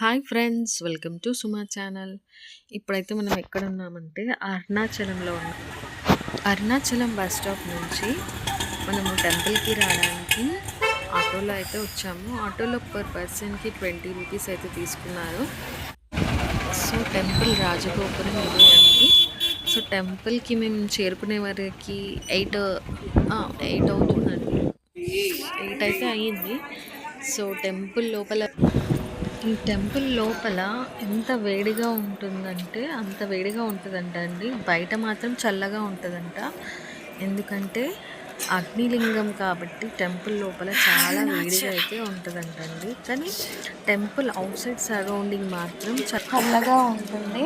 Hi friends welcome to Suma channel. ఇప్పుడైతే మనం ఎక్కడ ఉన్నామంటే అరుణాచలంలో ఉన్నాం. అరుణాచలం బస్ స్టాప్ నుంచి మనము టెంపుల్కి రావడానికి ఆటోలో అయితే వచ్చాము. ఆటోలో పర్ పర్సన్కి ట్వంటీ రూపీస్ అయితే తీసుకున్నారు. సో టెంపుల్ రాజగోపురం ఇది అండి. సో టెంపుల్కి మేము చేరుకునే వరకు ఎయిట్ ఎయిట్ అవుతుందండి. ఎయిట్ అయితే అయ్యింది సో టెంపుల్ లోపల ఈ టెంపుల్ లోపల ఎంత వేడిగా ఉంటుందంటే అంత వేడిగా ఉంటుందంట అండి. బయట మాత్రం చల్లగా ఉంటుందంట. ఎందుకంటే అగ్నిలింగం కాబట్టి టెంపుల్ లోపల చాలా వేడిగా అయితే ఉంటుందంట అండి. కానీ టెంపుల్ అవుట్ సైడ్ సరౌండింగ్ మాత్రం చల్లగా ఉంటుంది.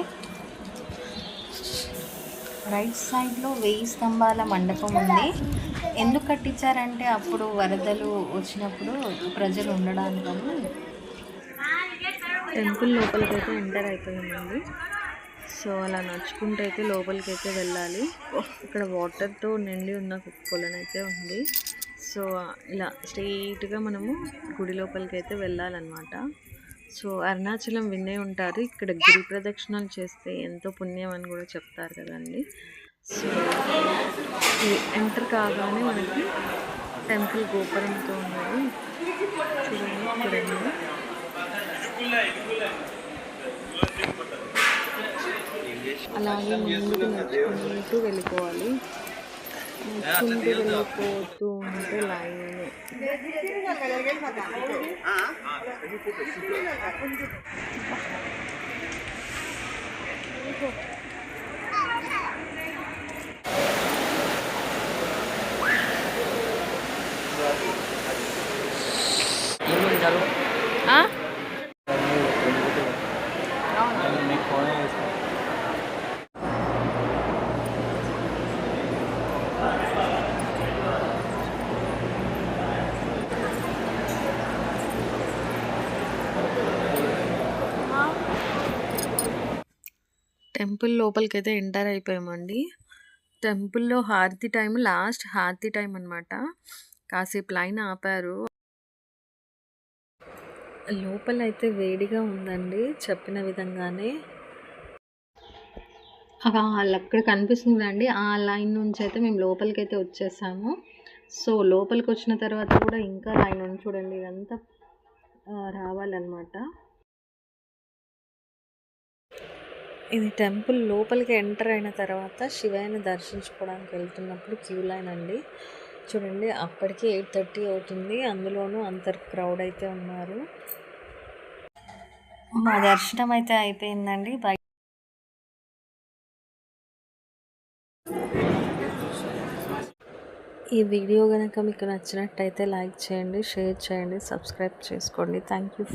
రైట్ సైడ్లో వెయ్యి స్తంభాల మండపం ఉంది. ఎందుకు కట్టించారంటే అప్పుడు వరదలు వచ్చినప్పుడు ప్రజలు ఉండడానికని టెంపుల్ లోపలికైతే ఎంటర్ అయిపోయామండి సో అలా నడుచుకుంటూ అయితే లోపలికి అయితే వెళ్ళాలి. ఇక్కడ వాటర్తో నిండి ఉన్న కొలను అయితే ఉంది. సో ఇలా స్ట్రెయిట్గా మనము గుడి లోపలికి అయితే వెళ్ళాలన్నమాట. సో అరుణాచలం వినే ఉంటారు. ఇక్కడ గిరి ప్రదక్షిణలు చేస్తే ఎంతో పుణ్యం అని కూడా చెప్తారు కదండి. సో ఎంటర్ కాగానే మనకి టెంపుల్ గోపురంతో ఉన్నది. చూడండి ఇక్కడ అలాగే ముందుకు నడుచుకుంటూ వెళ్ళిపోవాలి నడుచుకుంటూ వెళ్ళిపోతూ ఉంటే లైన్ Thank you. టెంపుల్ లోపలికి అయితే ఎంటర్ అయిపోయామండి. టెంపుల్లో హారతి టైం లాస్ట్ హారతి టైం అనమాట కాసేపు లైన్ ఆపారు. లోపల అయితే వేడిగా ఉందండి చెప్పిన విధంగానే. అక్కడ కనిపిస్తుంది అండి ఆ లైన్ నుంచి అయితే మేము లోపలికి అయితే వచ్చేసాము. సో లోపలికి వచ్చిన తర్వాత కూడా ఇంకా లైన్ ఉంది చూడండి. ఇదంతా రావాలన్నమాట. ఇది టెంపుల్ లోపలికి ఎంటర్ అయిన తర్వాత శివయ్యని దర్శించుకోవడానికి వెళ్తున్నప్పుడు క్యూ లైన్ అండి. చూడండి అప్పటికి ఎయిట్ థర్టీ అవుతుంది. అందులోనూ అంత క్రౌడ్ అయితే ఉన్నారు. మా దర్శనం అయితే అయిపోయిందండి. బయట ఈ వీడియో కనుక మీకు నచ్చినట్టయితే లైక్ చేయండి షేర్ చేయండి సబ్స్క్రైబ్ చేసుకోండి. Thank you for